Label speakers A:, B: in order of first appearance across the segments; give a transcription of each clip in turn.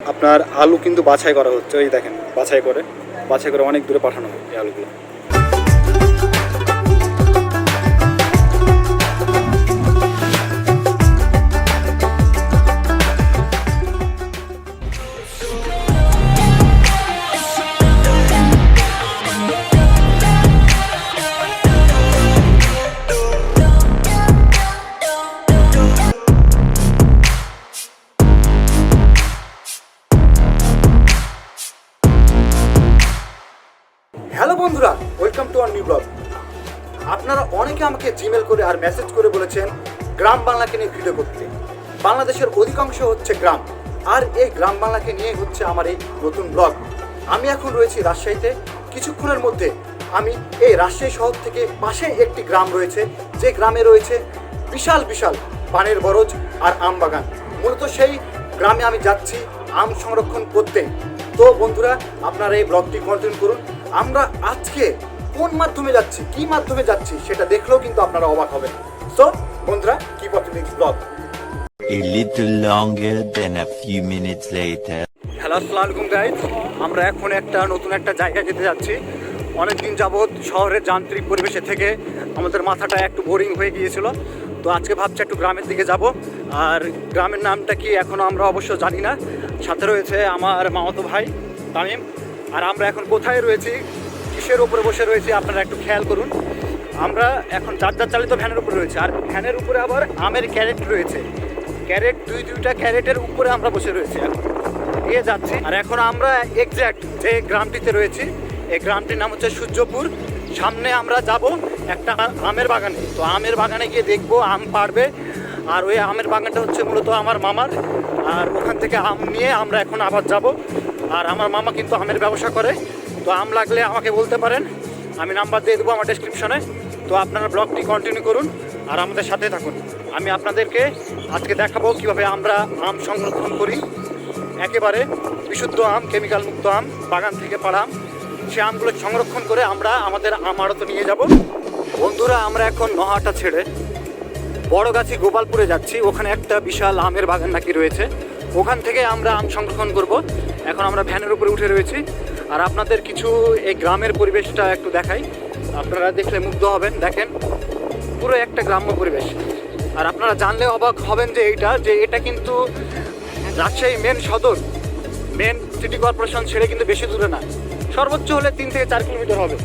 A: আপনার আলু কিন্তু বাছাই করা হচ্ছে ওই দেখেন, বাছাই করে। বাছাই করে অনেক দূরে পাঠানো হয় এই আলুগুলো। বন্ধুরা welcome to our new vlog আপনারা অনেকে আমাকে জিমেল করে আর মেসেজ করে বলেছেন, গ্রাম বাংলাকে নিয়ে ভিডিও করতে। বাংলাদেশের অধিকাংশ হচ্ছে গ্রাম, আর এই গ্রাম বাংলাকে নিয়ে হচ্ছে আমার এই নতুন ব্লগ আমি এখন রয়েছি রাজশাহীতে। কিছুক্ষণের মধ্যে আমি এই রাজশাহী শহর থেকে পাশে একটি গ্রাম রয়েছে, যে গ্রামে রয়েছে বিশাল বিশাল পানের বরজ আর আম বাগান। মূলত সেই গ্রামে আমি যাচ্ছি আম সংরক্ষণ করতে। তো বন্ধুরা, আপনারা এই ব্লগটি কন্টিনিউ করুন। আমরা আজকে কোন মাধ্যমে যাচ্ছি কি মাধ্যমে যাচ্ছি সেটা দেখলেও কিন্তু আপনারা অবাক হবেন। তো বন্ধুরা কি পথে vlog
B: A little longer than a few minutes later.
A: Hello আসসালামু আলাইকুম গাইজ আমরা এখন একটা নতুন একটা জায়গা যেতে যাচ্ছি। অনেকদিন যাবৎ শহরের যান্ত্রিক পরিবেশে থেকে আমাদের মাথাটা একটু বোরিং হয়ে গিয়েছিল। তো আজকে ভাবছি একটু গ্রামের দিকে যাব। আর গ্রামের নামটা কি এখনও আমরা অবশ্য জানি না। সাথে রয়েছে আমার মামাতো ভাই তামিম। আর আমরা এখন কোথায় রয়েছি? কিসের উপরে বসে রয়েছি? আপনারা একটু খেয়াল করুন। আমরা এখন যাত্রা চালিত ভ্যানের উপরে রয়েছে। আর ভ্যানের উপরে আবার আমের ক্যারেট রয়েছে। ক্যারেট, দুই, দুইটা ক্যারেটের উপরে আমরা বসে রয়েছি এখন। দিয়ে যাচ্ছি। আর এখন আমরা এক্স্যাক্ট যে গ্রামটিতে রয়েছি, এই গ্রামটির নাম হচ্ছে সূর্যপুর। সামনে আমরা যাব একটা আমের বাগানে। তো আমের বাগানে গিয়ে দেখব আম পাড়বে। আর ওই আমের বাগানটা হচ্ছে মূলত আমার মামার। আর ওখান থেকে আম নিয়ে আমরা এখন আবার যাব। আর আমার মামা কিন্তু আমের ব্যবসা করে। তো আম লাগলে আমাকে বলতে পারেন, আমি নাম্বার দিয়ে দেবো আমার ডেসক্রিপশনে তো আপনারা ব্লগটি কন্টিনিউ করুন আর আমাদের সাথে থাকুন। আমি আপনাদেরকে আজকে দেখাবো কীভাবে আমরা আম সংরক্ষণ করি। একেবারে বিশুদ্ধ আম কেমিক্যাল মুক্ত আম, বাগান থেকে পাড়া আম, সে আমগুলো সংরক্ষণ করে আমরা আমাদের আম আড়তে নিয়ে যাব। বন্ধুরা, আমরা এখন নহাটা ছেড়ে বড়গাছি গোপালপুরে যাচ্ছি। ওখানে একটা বিশাল আমের বাগান নাকি রয়েছে। ওখান থেকে আমরা আম সংরক্ষণ করব। এখন আমরা ভ্যানের উপরে উঠে রয়েছি। আর আপনাদের কিছু এই গ্রামের পরিবেশটা একটু দেখাই। আপনারা দেখলে মুগ্ধ হবেন। দেখেন, পুরো একটা গ্রাম্য পরিবেশ। আর আপনারা জানলে অবাক হবেন যে এইটা, যে এটা কিন্তু রাজশাহী মেন সদর। মেন সিটি কর্পোরেশন ছেড়ে কিন্তু বেশি দূরে না। সর্বোচ্চ হলে তিন থেকে চার কিলোমিটার হবে।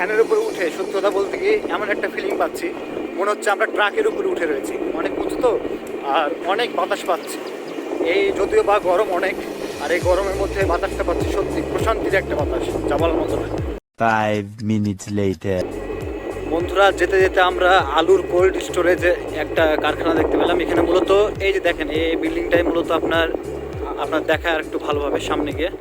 A: ভ্যানের উপরে উঠে সত্যি কথা বলতে গিয়ে এমন একটা ফিলিং পাচ্ছি। মনে হচ্ছে আমরা ট্রাকের উপরে উঠে রয়েছি। অনেক উঁচু তো আর অনেক বাতাস পাচ্ছি। এই যদিও বা গরম অনেক আর এই গরমের মধ্যে বাতাসটা পাচ্ছি সত্যি প্রশান্তির একটা বাতাস যা বলার মতো না বন্ধুরা যেতে যেতে আমরা আলুর কোল্ড স্টোরেজে একটা কারখানা দেখতে পেলাম। এখানে মূলত এই যে দেখেন এই বিল্ডিংটাই মূলত আপনার আপনার দেখা আর একটু ভালোভাবে সামনে গিয়ে।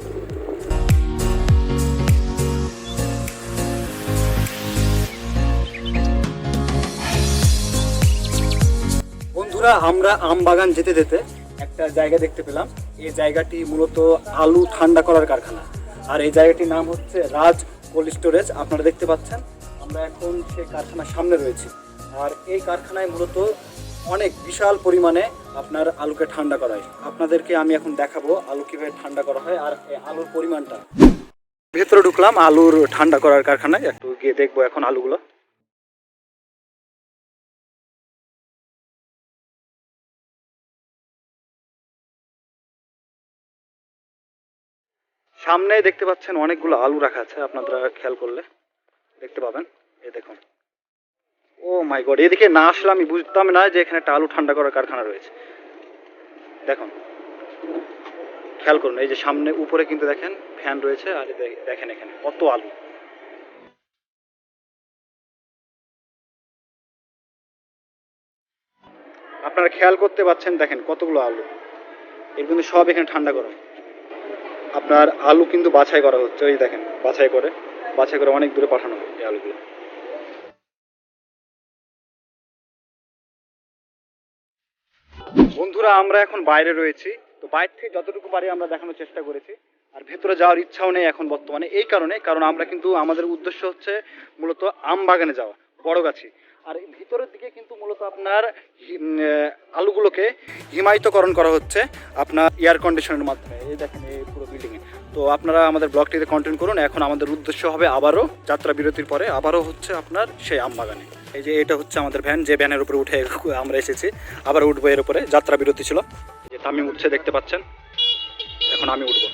A: বন্ধুরা, আমরা আম বাগান যেতে যেতে একটা জায়গা দেখতে পেলাম। এই জায়গাটি মূলত আলু ঠান্ডা করার কারখানা। আর এই জায়গাটির নাম হচ্ছে রাজ কোল্ড স্টোরেজ। আপনারা দেখতে পাচ্ছেন, আমরা এখন সেই কারখানার সামনে রয়েছি। আর এই কারখানায় মূলত অনেক বিশাল পরিমাণে আপনার আলুকে ঠান্ডা করা হয়। আপনাদেরকে আমি এখন দেখাবো আলু কীভাবে ঠান্ডা করা হয় আর এই আলুর পরিমাণটা। ভেতরে ঢুকলাম, আলুর ঠান্ডা করার কারখানায়। একটু গিয়ে দেখব এখন আলুগুলো। সামনে দেখতে পাচ্ছেন অনেকগুলো আলু রাখা আছে, আপনারা খেয়াল করলে দেখতে পাবেন। এই দেখুন। ও মাই গড, এদিকে না আসলে আমি বুঝতাম না যে এখানে একটা আলু ঠান্ডা করার কারখানা রয়েছে। দেখুন, খেয়াল করুন, এই যে সামনে উপরে কিন্তু দেখেন ফ্যান রয়েছে, আর দেখেন এখানে কত আলু। আপনারা খেয়াল করতে পাচ্ছেন, দেখেন কতগুলো আলু। কিন্তু সব এখানে ঠান্ডা হয়। আপনার আলু কিন্তু বাছাই করা হচ্ছে, ওই দেখেন, বাছাই করে বাছাই করে অনেক দূরে পাঠানো হয় এই আলুগুলো। বন্ধুরা, আমরা এখন বাইরে রয়েছি, তো বাইরে থেকে যতটুকু পারি আমরা দেখানোর চেষ্টা করেছি, আর ভেতরে যাওয়ার ইচ্ছাও নেই এখন বর্তমানে, এই কারণে, কারণ আমরা কিন্তু আমাদের উদ্দেশ্য হচ্ছে মূলত আম বাগানে যাওয়া বড় গাছি আর ভিতরের দিকে কিন্তু মূলত আপনার আলুগুলোকে হিমায়িতকরণ করা হচ্ছে আপনার এয়ার কন্ডিশনের মাধ্যমে। এই দেখেন, এই পুরো বিল্ডিংয়ে তো আপনারা আমাদের ব্লগটিতে কন্টেন্ট করুন। এখন আমাদের উদ্দেশ্য হবে আবারও যাত্রা বিরতির পরে আবারও হচ্ছে আপনার সেই আম বাগানে। এই যে এটা হচ্ছে আমাদের ভ্যান যে ভ্যানের উপরে উঠে আমরা এসেছি। আবার উঠবো এর উপরে। যাত্রা বিরতি ছিল। যে তামিম উঠছে, দেখতে পাচ্ছেন? এখন আমি উঠবো।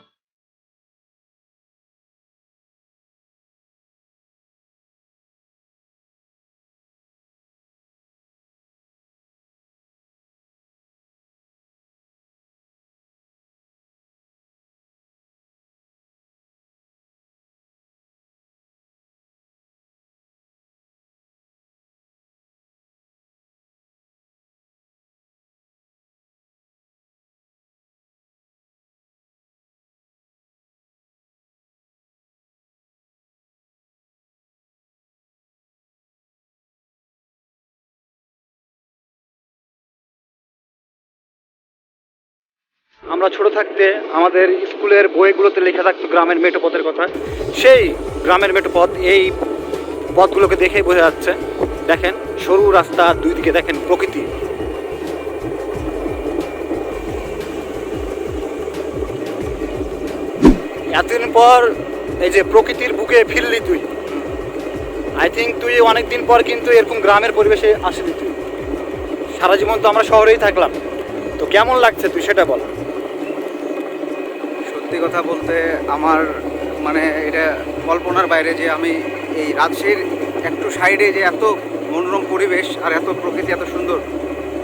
A: আমরা ছোট থাকতে আমাদের স্কুলের বইগুলোতে লেখা থাকতো গ্রামের মেঠোপথের কথা। সেই গ্রামের মেঠোপথ এই পথগুলোকে দেখেই বোঝা যাচ্ছে। দেখেন, সরু রাস্তা দুই দিকে দেখেন প্রকৃতি। এতদিন পর এই যে প্রকৃতির বুকে ফিরলি তুই। আই থিঙ্ক তুই অনেকদিন পর কিন্তু এরকম গ্রামের পরিবেশে আসলি তুই। সারা জীবন তো আমরা শহরেই থাকলাম। তো কেমন লাগছে তুই সেটা বল।
C: সত্যি কথা বলতে আমার মানে এটা কল্পনার বাইরে যে আমি এই রাজশাহীর একটু সাইডে যে এত মনোরম পরিবেশ আর এত প্রকৃতি এত সুন্দর,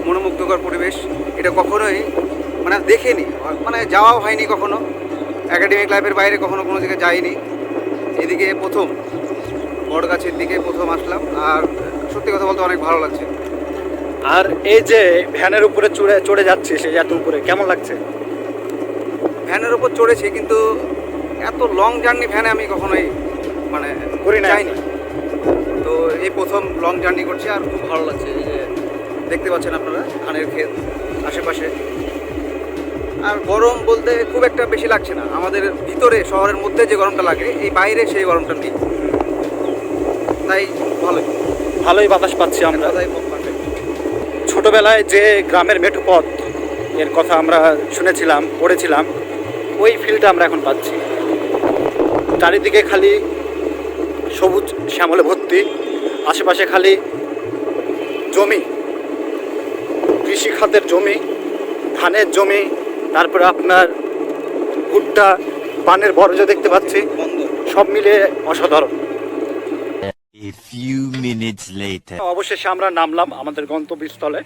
C: মনোমুগ্ধকর পরিবেশ, এটা কখনোই মানে দেখিনি। মানে যাওয়াও হয়নি কখনো। একাডেমিক লাইফের বাইরে কখনো কোনো দিকে যাইনি। এদিকে প্রথম বড়গাছের দিকে প্রথম আসলাম আর সত্যি কথা বলতে অনেক ভালো লাগছে।
A: আর এই যে ভ্যানের উপরে চড়ে চড়ে যাচ্ছে সেই এত উপরে, কেমন লাগছে?
C: ভ্যানের ওপর চড়েছি কিন্তু এত লং জার্নি ভ্যানে আমি কখনোই মানে
A: করি না
C: যাইনি। তো এই প্রথম লং জার্নি করছি আর খুব ভালো লাগছে এই যে দেখতে পাচ্ছেন আপনারা ধানের ক্ষেত আশেপাশে। আর গরম বলতে খুব একটা বেশি লাগছে না। আমাদের ভিতরে শহরের মধ্যে যে গরমটা লাগে এই বাইরে সেই গরমটা নেই। তাই ভালোই।
A: ভালোই বাতাস পাচ্ছি আমরা।
C: তাই
A: ছোটবেলায় যে গ্রামের মেঠোপথ এর কথা আমরা শুনেছিলাম পড়েছিলাম ওই ফিলটা আমরা এখন পাচ্ছি। চারিদিকে খালি সবুজ শ্যামলে ভর্তি আশেপাশে খালি জমি কৃষি খাতের জমি ধানের জমি তারপরে আপনার ভুট্টা পানের বরজা দেখতে পাচ্ছি সব মিলে অসাধারণ. অবশেষে আমরা নামলাম আমাদের গন্তব্যস্থলে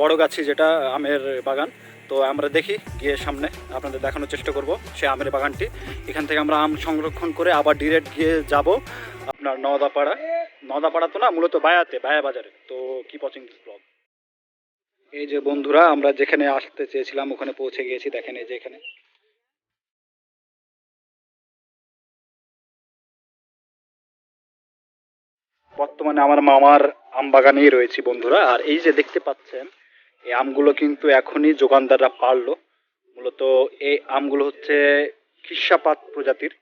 A: বড়গাছি যেটা আমের বাগান। তো আমরা দেখি, গিয়ে সামনে আপনাদের দেখানোর চেষ্টা করব সে আমের বাগানটি। এখান থেকে আমরা আম সংরক্ষণ করে আবার ডিরেক্ট গিয়ে যাব আপনার নদাপাড়া নদাপাড়া তো না, মূলত বায়াতে, বায়া বাজারে। তো কি পচিং ব্লগ? এই যে বন্ধুরা, আমরা যেখানে আসতে চেয়েছিলাম, ওখানে পৌঁছে গিয়েছি। দেখেন এই যে এখানে। বর্তমানে আমার মামার আম বাগানেই রয়েছি বন্ধুরা। আর এই যে দেখতে পাচ্ছেন এই আমগুলো কিন্তু এখনই যোগানদাররা পারল। মূলত এই আমগুলো হচ্ছে খিসাপাত প্রজাতির।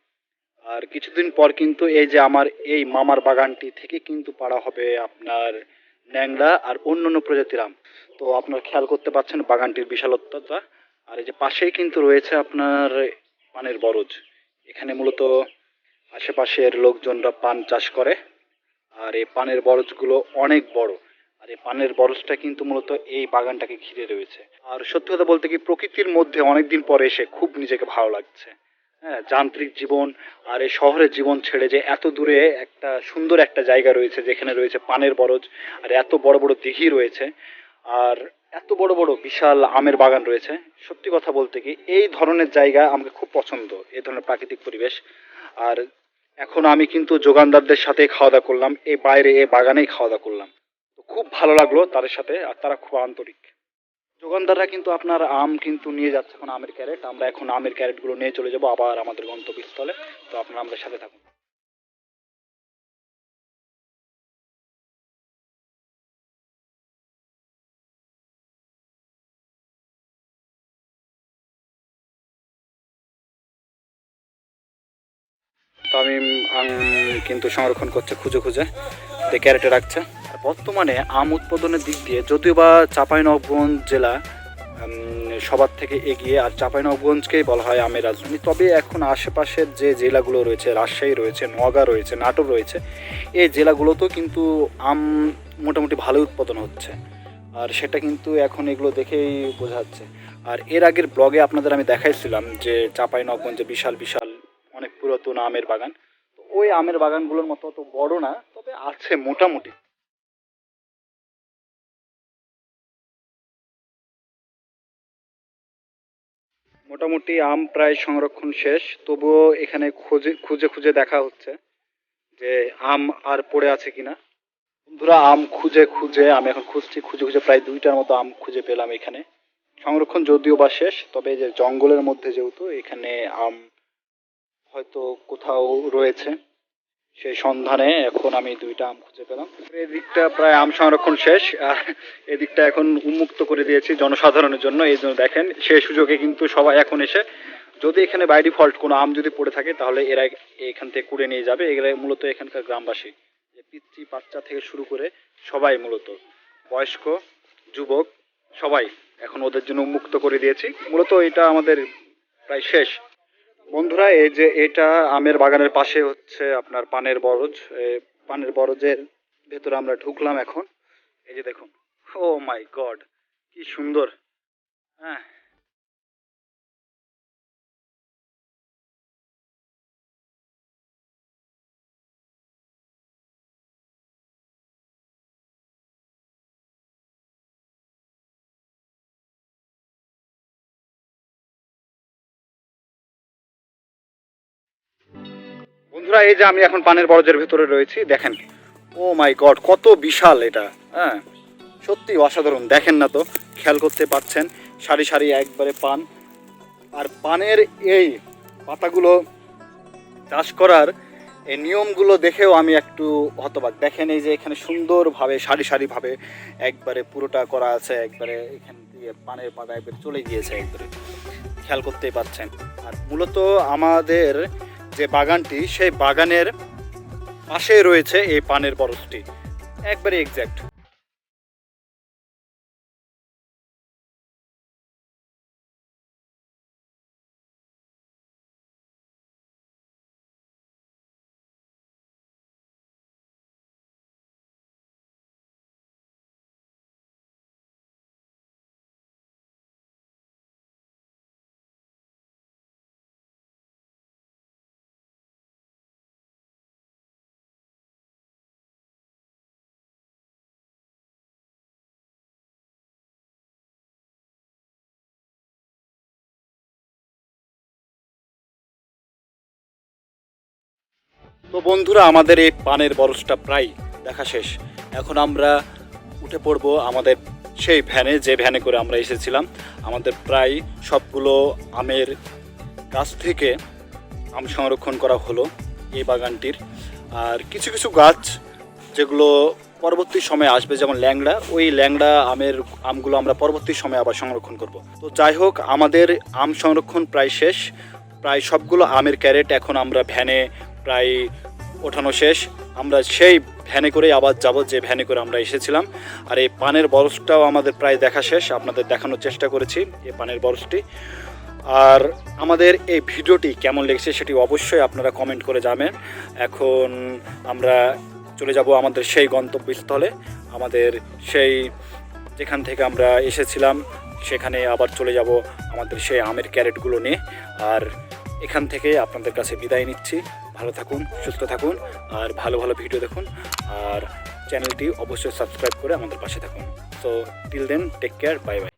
A: আর কিছুদিন পর কিন্তু এই যে আমার এই মামার বাগানটি থেকে কিন্তু পাড়া হবে আপনার ন্যাংরা আর অন্যান্য প্রজাতির আম। তো আপনার খেয়াল করতে পাচ্ছেন বাগানটির বিশালত্বতা। আর এই যে পাশেই কিন্তু রয়েছে আপনার পানের বরজ। এখানে মূলত আশেপাশের লোকজনরা পান চাষ করে। আর এই পানের বরজগুলো অনেক বড়। আর এই পানের বরজটা কিন্তু মূলত এই বাগানটাকে ঘিরে রয়েছে। আর সত্যি কথা বলতে কি, প্রকৃতির মধ্যে অনেকদিন পরে এসে খুব নিজেকে ভালো লাগছে। হ্যাঁ যান্ত্রিক জীবন আর এই শহরের জীবন ছেড়ে যে এত দূরে একটা সুন্দর একটা জায়গা রয়েছে, যেখানে রয়েছে পানের বরজ আর এত বড় বড় দিঘি রয়েছে আর এত বড় বড় বিশাল আমের বাগান রয়েছে। সত্যি কথা বলতে কি, এই ধরনের জায়গা আমাকে খুব পছন্দ, এই ধরনের প্রাকৃতিক পরিবেশ। আর এখন আমি কিন্তু যোগানদারদের সাথে খাওয়া দাওয়া করলাম এই বাইরে এই বাগানেই খাওয়া দাওয়া করলাম। খুব ভালো লাগল তাদের সাথে, আর তারা খুব আন্তরিক। যোগানদাররা কিন্তু আপনার আম কিন্তু নিয়ে যাচ্ছে এখন আমের ক্যারেট। আমরা এখন আমের ক্যারেটগুলো নিয়ে চলে যাব আবার আমাদের গন্তব্যস্থলে। তো আপনারা আমাদের সাথে থাকুন। তামিম আম কিন্তু সংরক্ষণ করছে খুঁজে খুঁজে। দিয়ে ক্যারেটে রাখছে আর বর্তমানে আম উৎপাদনের দিক দিয়ে যদিও বা চাঁপাইনবাবগঞ্জ জেলা সবার থেকে এগিয়ে, আর চাঁপাইনবাবগঞ্জকেই বলা হয় আমের রাজধানী। তবে এখন আশেপাশের যে জেলাগুলো রয়েছে, রাজশাহী রয়েছে, নোয়াগা রয়েছে, নাটোর রয়েছে, এই জেলাগুলোতেও কিন্তু আম মোটামুটি ভালো উৎপাদন হচ্ছে। আর সেটা কিন্তু এখন এগুলো দেখেই বোঝা যাচ্ছে আর এর আগের ব্লগে আপনাদের আমি দেখাইছিলাম যে চাঁপাইনবাবগঞ্জে বিশাল বিশাল অনেক পুরাতন আমের বাগান। ওই আমের বাগানগুলোর মতো অত বড় না, তবে আছে মোটামুটি। মোটামুটি আম প্রায় সংরক্ষণ শেষ, তবুও এখানে খুঁজে খুঁজে খুঁজে দেখা হচ্ছে যে আম আর পড়ে আছে কিনা। বন্ধুরা, আম খুঁজে খুঁজে, আমি এখন খুঁজছি, খুঁজে খুঁজে প্রায় দুইটার মতো আম খুঁজে পেলাম এখানে। সংরক্ষণ যদিও বা শেষ, তবে যে জঙ্গলের মধ্যে যেহেতু এখানে আম হয়তো কোথাও রয়েছে। সেই সন্ধানে এখন আমি দুইটা আম খুঁজে পেলাম। এদিকটা প্রায় আম সংরক্ষণ শেষ, আর এদিকটা এখন উন্মুক্ত করে দিয়েছি জনসাধারণের জন্য। এই জন্য দেখেন, সে সুযোগে কিন্তু সবাই এখন এসে, যদি এখানে বাই ডিফল্ট কোনো আম যদি পড়ে থাকে, তাহলে এরা এখান থেকে কুড়ে নিয়ে যাবে। এগুলো মূলত এখানকার গ্রামবাসী। যে পিতৃ বাচ্চা থেকে শুরু করে সবাই মূলত। বয়স্ক, যুবক, সবাই এখন ওদের জন্য উন্মুক্ত করে দিয়েছি। মূলত এটা আমাদের প্রায় শেষ। বন্ধুরা, এই যে এটা আমের বাগানের পাশে হচ্ছে আপনার পানের বরজ। পানের বরজের ভেতরে আমরা ঢুকলাম এখন। এই যে দেখুন, ও মাই গড, কি সুন্দর। হ্যাঁ বন্ধুরা এই যে আমি এখন পানের বরজের ভেতরে রয়েছি, দেখেন ও মাই গড, কত বিশাল এটা হ্যাঁ? সত্যি অসাধারণ, দেখেন না তো, খেয়াল করতে পারছেন, সারি সারি একবারে পান। আর পানের এই পাতাগুলো চাষ করার এই নিয়মগুলো দেখেও আমি একটু হতবাক। দেখেন এই যে এখানে সুন্দরভাবে, সারি সারিভাবে একবারে পুরোটা করা আছে, একবারে এখান দিয়ে পানের পাতা একবারে চলে গিয়েছে, একবারে। খেয়াল করতেই পারছেন। আর মূলত আমাদের যে বাগানটি সেই বাগানের পাশে রয়েছে এই পানের বরফটি। একবারে এক্স্যাক্ট তো বন্ধুরা, আমাদের এই পানের বরসটা প্রায় দেখা শেষ। এখন আমরা উঠে পড়ব আমাদের সেই ভ্যানে, যে ভ্যানে করে আমরা এসেছিলাম। আমাদের প্রায় সবগুলো আমের গাছ থেকে আম সংরক্ষণ করা হলো এই বাগানটির। আর কিছু কিছু গাছ যেগুলো পরবর্তী সময়ে আসবে, যেমন ল্যাংড়া, ওই ল্যাংড়া আমের আমগুলো আমরা পরবর্তী সময়ে আবার সংরক্ষণ করব। তো যাই হোক, আমাদের আম সংরক্ষণ প্রায় শেষ। প্রায় সবগুলো আমের ক্যারেট এখন আমরা ভ্যানে প্রায় ওঠানো শেষ। আমরা সেই ভ্যানে করেই আবার যাব, যে ভ্যানে করে আমরা এসেছিলাম। আর এই পানের বরফটাও আমাদের প্রায় দেখা শেষ। আপনাদের দেখানোর চেষ্টা করেছি এই পানের বরফটি। আর আমাদের এই ভিডিওটি কেমন লেগেছে সেটি অবশ্যই আপনারা কমেন্ট করে জানাবেন। এখন আমরা চলে যাব আমাদের সেই গন্তব্যস্থলে। আমাদের সেই যেখান থেকে আমরা এসেছিলাম, সেখানে আবার চলে যাব আমাদের সেই আমের ক্যারেটগুলো নিয়ে। আর এখান থেকে আপনাদের কাছে বিদায় নিচ্ছি। ভালো থাকুন, সুস্থ থাকুন, আর ভালো ভালো ভিডিও দেখুন, আর চ্যানেলটি অবশ্যই সাবস্ক্রাইব করে আমাদের পাশে থাকুন। So till then take care bye bye